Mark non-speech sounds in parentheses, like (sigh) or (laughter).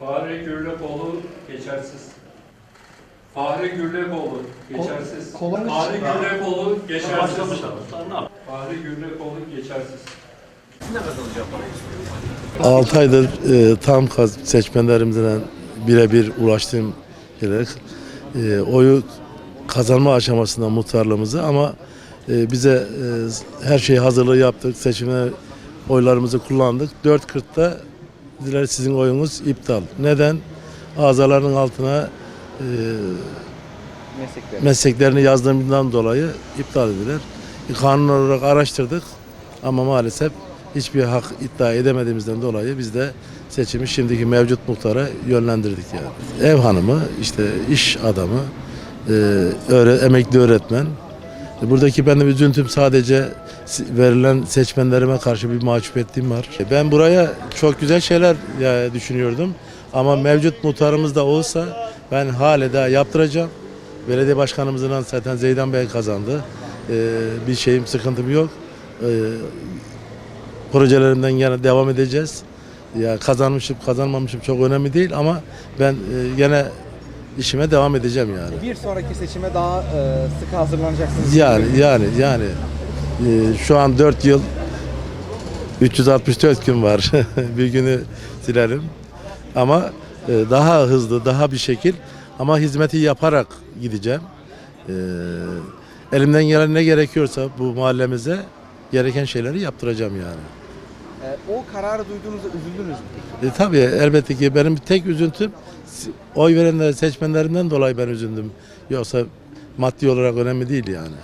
Fahri Gürlepoğlu geçersiz. Fahri Gürlepoğlu geçersiz. kolay mı? Fahri Gürlepoğlu geçersiz. Fahri Gürlepoğlu geçersiz. Ne kazanacak parayı istiyor? 6 aydır e, tam kaz seçmenlerimizle birebir ulaştığım şeyler e, oyu kazanma aşamasında muhtarlığımızı ama e, bize e, her şeyi hazırlığı yaptık. Seçime oylarımızı kullandık. 4.40'da dediler sizin oyunuz iptal. Neden? Azalarının altına e, Meslekler. mesleklerini yazdığımdan dolayı iptal ediler. E, Kanun olarak araştırdık ama maalesef hiçbir hak iddia edemediğimizden dolayı biz de seçimi şimdiki mevcut muhtara yönlendirdik yani. Ev hanımı, işte iş adamı, e, öğre, emekli öğretmen. E, Buradaki benim üzüntüm sadece verilen seçmenlerime karşı bir mahcubiyetliğim var. E, Ben buraya çok güzel şeyler ya, düşünüyordum ama mevcut muhtarımız da olsa ben hale daha yaptıracağım. Belediye başkanımızdan zaten Zeydan Bey kazandı. Bir şeyim, sıkıntım yok. Ee, projelerimden yine devam edeceğiz. Ya kazanmışım, kazanmamışım çok önemli değil ama ben e, gene işime devam edeceğim yani. Bir sonraki seçime daha e, sıkı hazırlanacaksınız. Yani yani yani e, şu an 4 yıl 364 gün var. (laughs) bir günü silerim. Ama e, daha hızlı, daha bir şekil ama hizmeti yaparak gideceğim. E, elimden gelen ne gerekiyorsa bu mahallemize gereken şeyleri yaptıracağım yani. O kararı duyduğunuzda üzüldünüz mü? E, tabii elbette ki benim tek üzüntüm oy verenler seçmenlerimden dolayı ben üzüldüm. Yoksa maddi olarak önemli değil yani.